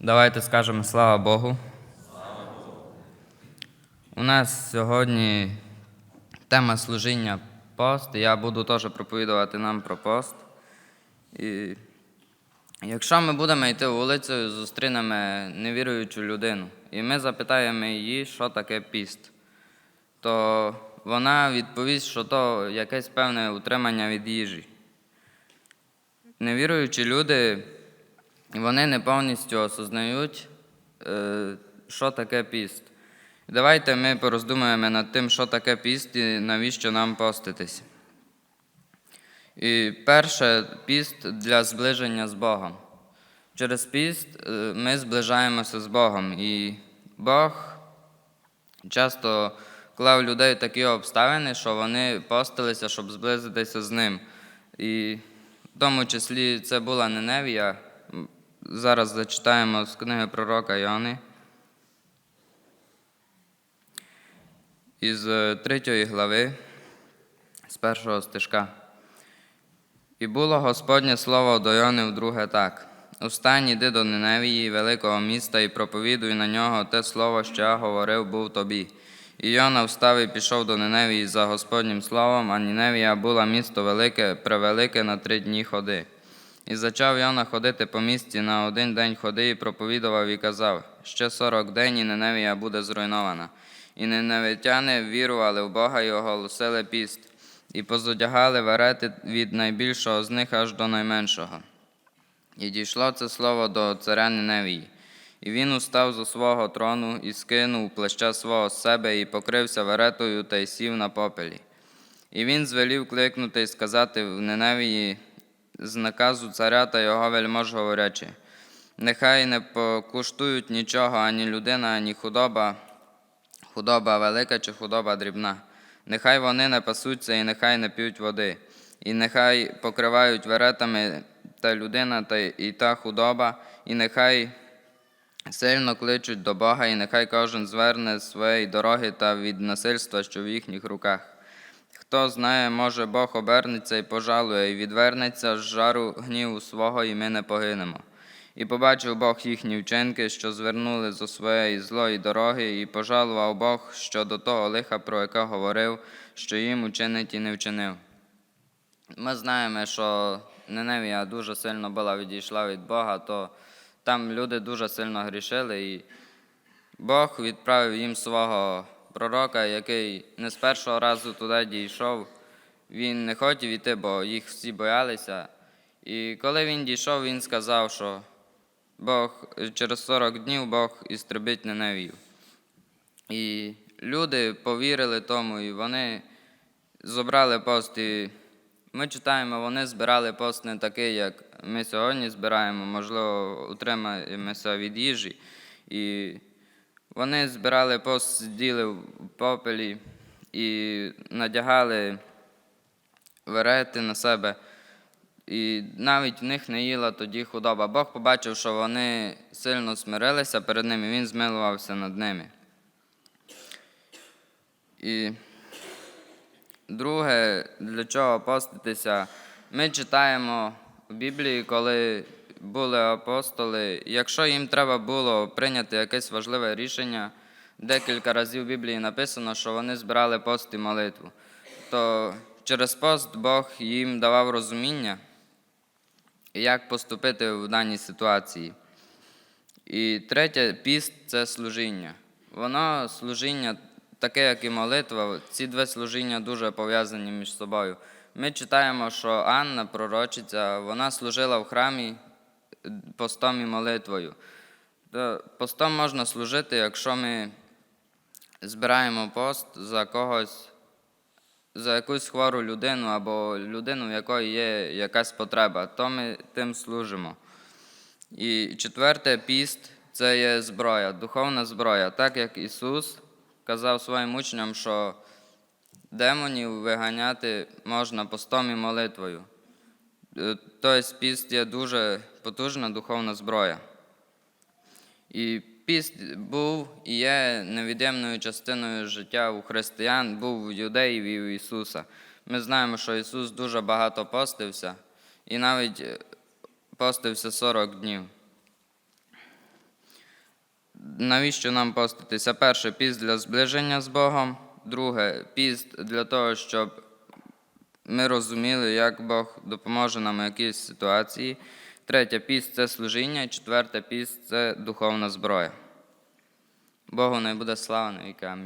Давайте скажемо слава Богу. У нас сьогодні тема служіння пост. Я буду теж проповідувати нам про пост. І якщо ми будемо йти вулицею, зустрінемо невіруючу людину, і ми запитаємо її, що таке піст, то вона відповість, що то якесь певне утримання від їжі. Невіруючі люди, вони не повністю осознають, е, що таке піст. Давайте ми пороздумаємо над тим, що таке піст і навіщо нам поститись. І перше, піст для зближення з Богом. Через піст е, ми зближаємося з Богом. І Бог часто клав людей такі обставини, що вони постилися, щоб зблизитися з ним. І в тому числі це була Неневія. Зараз зачитаємо з книги пророка Йони. Із е, третьої глави, з першого стишка. І було Господнє слово до Йони вдруге так. Устань, іди до Ниневії, великого міста, і проповідуй на нього те слово, що я говорив був тобі. І Йона встав і пішов до Ниневії за Господнім словом, а Ніневія була місто велике, превелике на три дні ходи. І зачав Йона ходити по місті на один день ходи і проповідував і казав: ще сорок день і Ниневія буде зруйнована. І ненавитяни вірували в Бога і оголосили піст, і позодягали верети від найбільшого з них аж до найменшого. І дійшло це слово до царя Ниневії. І він устав зо свого трону і скинув плаща свого з себе, і покрився веретою та й сів на попелі. І він звелів кликнути і сказати в Ниневії з наказу царя та його вельмож говорячи, нехай не покуштують нічого ані людина, ані худоба, худоба велика чи худоба дрібна. Нехай вони не пасуться і нехай не п'ють води, і нехай покривають веретами та людина та і та худоба, і нехай сильно кличуть до Бога, і нехай кожен зверне з своєї дороги та від насильства, що в їхніх руках. Хто знає, може Бог обернеться і пожалує, і відвернеться з жару гніву свого, і ми не погинемо. І побачив Бог їхні вчинки, що звернули зо своєї злої дороги, і пожалував Бог щодо того лиха, про яке говорив, що їм учинить і не вчинив. Ми знаємо, що Неневія дуже сильно була відійшла від Бога, то там люди дуже сильно грішили, і Бог відправив їм свого пророка, який не з першого разу туди дійшов. Він не хотів іти, бо їх всі боялися. І коли він дійшов, він сказав, що Бог через 40 днів Бог істребить Неневію. І люди повірили тому, і вони зобрали пост. І ми читаємо, вони збирали пост не такий, як ми сьогодні збираємо, можливо, утримаємося від їжі. І вони збирали пост, сиділи в попелі і надягали верети на себе. І навіть в них не їла тоді худоба. Бог побачив, що вони сильно смирилися перед ним, і він змилувався над ними. І друге, для чого поститися, ми читаємо в Біблії, коли були апостоли, якщо їм треба було прийняти якесь важливе рішення, декілька разів в Біблії написано, що вони збирали пост і молитву. То через пост Бог їм давав розуміння, як поступити в даній ситуації. І третє, піст це служіння. Воно служіння, таке, як і молитва, ці дві служіння дуже пов'язані між собою. Ми читаємо, що Анна, пророчиця, вона служила в храмі постом і молитвою. Постом можна служити, якщо ми збираємо пост за когось, за якусь хвору людину або людину, в якої є якась потреба, то ми тим служимо. І четверте, піст це є зброя, духовна зброя. Так як Ісус казав своїм учням, що демонів виганяти можна постом і молитвою. Е, Тобто піст є дуже потужна духовна зброя. І піст був і є невід'ємною частиною життя у християн, був у юдеїв і у Ісуса. Ми знаємо, що Ісус дуже багато постився і навіть е, постився 40 днів. навіщо нам поститися? Перше, піст для зближення з Богом. Друге, піст для того, щоб ми розуміли, як Бог допоможе нам у якійсь ситуації. Третя піст це служіння. І четверта піст це духовна зброя. Богу не буде слава на віки.